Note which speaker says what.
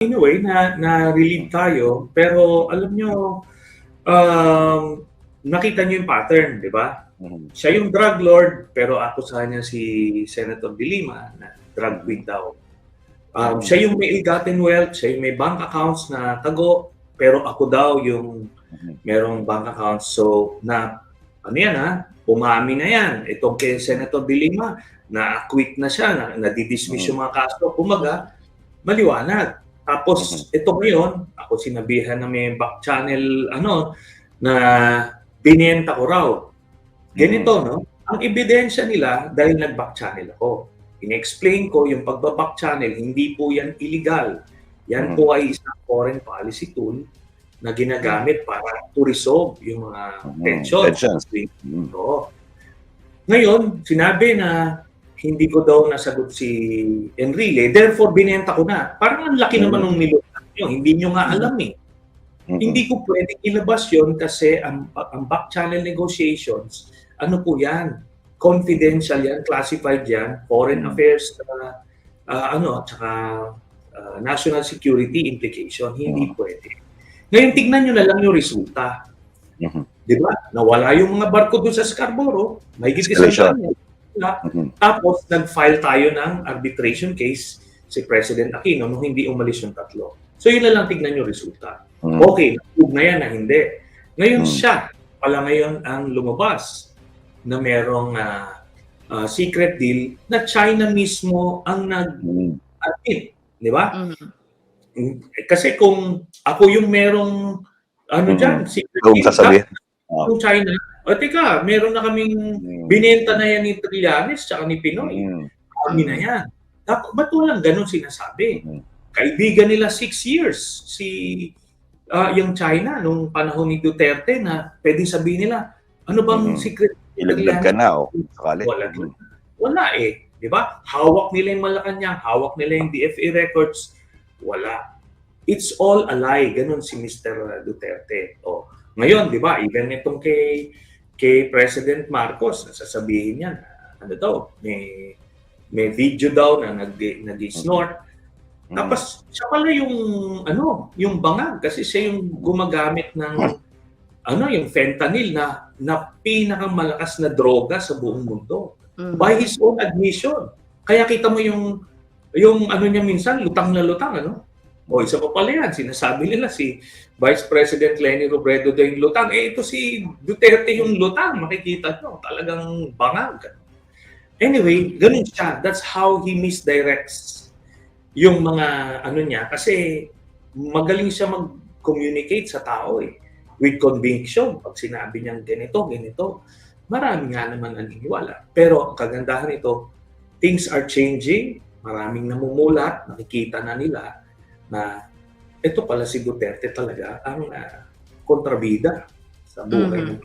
Speaker 1: in a way, na, na-relieve tayo, pero alam nyo, um, nakita nyo yung pattern, di ba?
Speaker 2: Mhm.
Speaker 1: Siya yung drug lord, pero ako sa kanya si Senator De Lima, na drug queen daw. Um, siya yung may ill-gotten wealth, siya yung may bank accounts na tago, pero ako daw yung
Speaker 2: Mhm.
Speaker 1: merong bank accounts. So, na, ano yan ha, umami na yan. Itong kay Senator De Lima, na-acquit na siya, na, nadidismiss yung mga kaso. Kumaga, maliwanag. Tapos, ito ngayon, ako sinabihan na may back channel, ano, na binenta ko raw. Ganito, no? Ang ebidensya nila, dahil nag-back channel ako, in-explain ko yung pagbaback channel, hindi po yan illegal. Yan po ay isang foreign policy tool na ginagamit para to resolve yung mga tension.
Speaker 2: Tensions. Mhm.
Speaker 1: Oo. Ngayon, sinabi na hindi ko daw nasagot si Enrile, therefore binenta ko na. Parang ang laki naman ng nilutang nyo, hindi nyo nga alam eh.
Speaker 2: Mhm.
Speaker 1: Hindi ko pwedeng ilabas yon kasi ang, ang back channel negotiations, ano po yan? Confidential yan, classified yan, foreign
Speaker 2: Mm.
Speaker 1: affairs, uh, uh, ano, tsaka uh, national security implication. Hindi
Speaker 2: Mm.
Speaker 1: pwede. Ngayon, tignan nyo na lang yung resulta.
Speaker 2: Mhm.
Speaker 1: Di ba? Nawala yung mga barko doon sa Scarborough. May isang
Speaker 2: Mhm.
Speaker 1: Tapos, nag-file tayo ng arbitration case si President Aquino nung hindi umalis yung tatlo. So, yun na lang tignan yung resulta.
Speaker 2: Mhm.
Speaker 1: Okay, naprove na yan na hindi. Ngayon
Speaker 2: Hmm.
Speaker 1: siya, pala ngayon ang lumabas na merong ah, ah, secret deal na China mismo ang nag-admit.
Speaker 2: Mhm.
Speaker 1: Di ba?
Speaker 3: Mhm.
Speaker 1: Mm, eh, Kasi kung ako yung merong ano
Speaker 2: Mhm.
Speaker 1: dyan, secret
Speaker 2: Kung
Speaker 1: deal,
Speaker 2: sasabihin.
Speaker 1: kung China, o teka, meron na kaming
Speaker 2: Mhm.
Speaker 1: binenta na yan ni Trillanes tsaka ni Pinoy. Kami na yan. Dapat, ba't walang ganun sinasabi? Kaibigan nila six years si ah, yung China nung panahon ni Duterte na pwede sabihin nila, ano bang
Speaker 2: Mhm.
Speaker 1: secret?
Speaker 2: Ilaglag ka na, o sakali.
Speaker 1: Wala. Wala eh. Di ba? Hawak nila yung Malacanang, hawak nila yung DFA records. Wala. It's all a lie. Ganun si Mr. Duterte. O, ngayon, di ba, even itong kay, kay President Marcos, nasasabihin niya, na, ano daw, may, may video daw na nag, nag-snort.
Speaker 2: Mhm.
Speaker 1: Tapos, siya pala yung, ano, yung bangag. Kasi siya yung gumagamit ng, ano, yung fentanyl na, na pinakamalakas na droga sa buong mundo
Speaker 3: Mhm.
Speaker 1: by his own admission. Kaya kita mo yung yung ano niya minsan lutang na lutang ano. O isa pa pala yan, sinasabi nila si Vice President Lenny Robredo daw yung lutang. Eh ito si Duterte yung lutang, makikita nyo, talagang bangag. Anyway, ganun siya. That's how he misdirects yung mga ano niya kasi magaling siya mag-communicate sa tao eh with conviction. Pag sinabi niyang ganito, ganito, marami nga naman naniniwala. Pero ang kagandahan nito, things are changing, maraming namumulat, nakikita na nila na ito pala si Duterte talaga ang ah, kontrabida sa buhay
Speaker 3: Mhm.
Speaker 1: ng